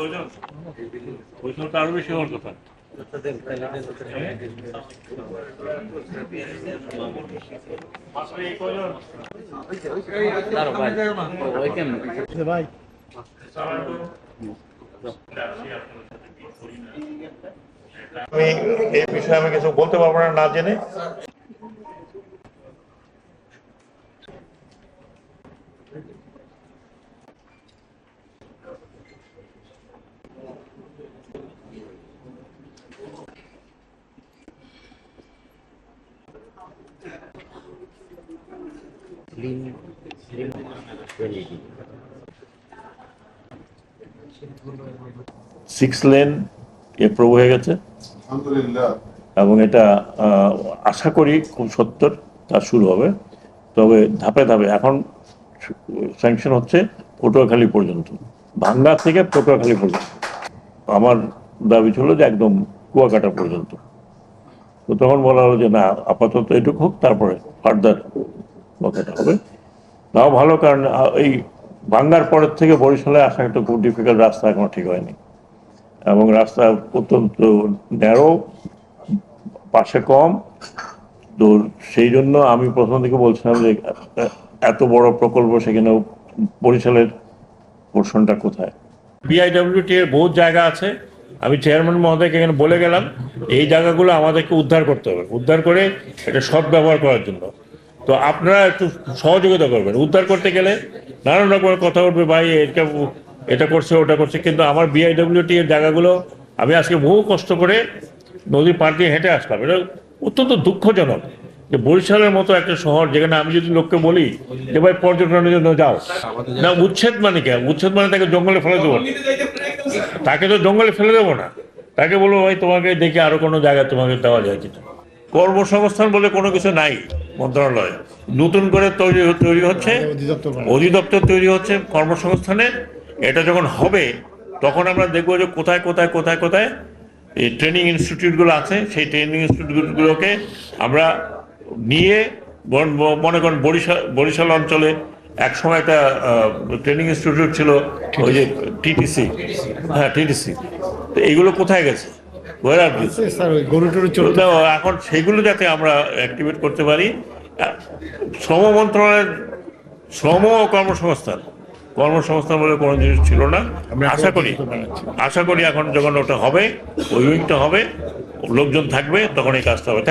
প্রয়োজন আরও বেশি হওয়ার কথা? ভাই আমি এই বিষয়ে আমি কিছু বলতে পারব না না জেনে সিক্স লেন এপ্রুভ হয়ে গেছে। আলহামদুলিল্লাহ। এবং এটা আহ, আশা করি খুব সত্তর কাজ শুরু হবে। তবে ধাপে ধাপে এখন স্যাংশন হচ্ছে পটুয়াখালী পর্যন্ত। ভাঙ্গা থেকে পটুয়াখালী পর্যন্ত। আমার দাবি ছিল যে একদম কুয়াকাটা পর্যন্ত। তো তখন বলা হলো যে না আপাতত এটুকু হোক তারপরে ফার্দার কথাটা হবে। তাও ভালো, কারণ এই ভাঙ্গার পরের থেকে বরিশালে আসা একটা খুব ডিফিকাল্ট রাস্তা এখনও ঠিক হয়নি। এবং রাস্তা অত্যন্ত ন্যারো পাশে কম। তো সেই জন্য আমি প্রথম থেকে বলছিলাম যে এত বড় প্রকল্প সেখানে বরিশালের পোর্শনটা কোথায়? বিআইডব্লিউটি এর বহুত জায়গা আছে। আমি চেয়ারম্যান মহোদয়কে এখানে বলে গেলাম, এই জায়গাগুলো আমাদেরকে উদ্ধার করতে হবে। উদ্ধার করে এটা সৎ ব্যবহার করার জন্য। তো আপনারা একটু সহযোগিতা করবেন। উদ্ধার করতে গেলে নানান রকমের কথা উঠবে, ভাই, এটা এটা করছে, ওটা করছে। কিন্তু আমার বিআইডব্লিউটি এর জায়গাগুলো আমি আজকে বহু কষ্ট করে নদীর পাড় দিয়ে হেঁটে আসলাম। এটা অত্যন্ত দুঃখজনক যে বরিশালের মতো একটা শহর যেখানে আমি যদি লোককে বলি যে, ভাই, পর্যটনের জন্য যাও। না, উচ্ছেদ মানে কে? উচ্ছেদ মানে তাকে জঙ্গলে ফেলে দেবো। তাকে তো জঙ্গলে ফেলে দেবো না। তাকে বলব, ভাই, তোমাকে দেখে আরও কোনো জায়গায় তোমাকে দেওয়া যায় কিনা? কর্মসংস্থান বলে কোনো কিছু নাই। মন্ত্রণালয়ে। নতুন করে তৈরি তৈরি হচ্ছে অধিদপ্তর তৈরি হচ্ছে কর্মসংস্থানে। এটা যখন হবে তখন আমরা দেখব যে কোথায় কোথায় কোথায় কোথায় এই ট্রেনিং ইনস্টিটিউটগুলো আছে। সেই ট্রেনিং ইনস্টিটিউটগুলোকে আমরা নিয়ে মনে করেন বরিশাল বরিশাল অঞ্চলে এক সময় একটা ট্রেনিং ইনস্টিটিউট ছিল ওই যে টিটিসি। হ্যাঁ টিটিসি। তো এইগুলো কোথায় গেছে? এখন সেগুলো যাতে আমরা অ্যাক্টিভেট করতে পারি শ্রম মন্ত্রণালয়ের শ্রম ও কর্মসংস্থান কর্মসংস্থান বলে কোনো জিনিস ছিল না। আশা করি আশা করি এখন যখন ওটা হবে ওই উইংটা হবে লোকজন থাকবে তখন এই কাজটা হবে.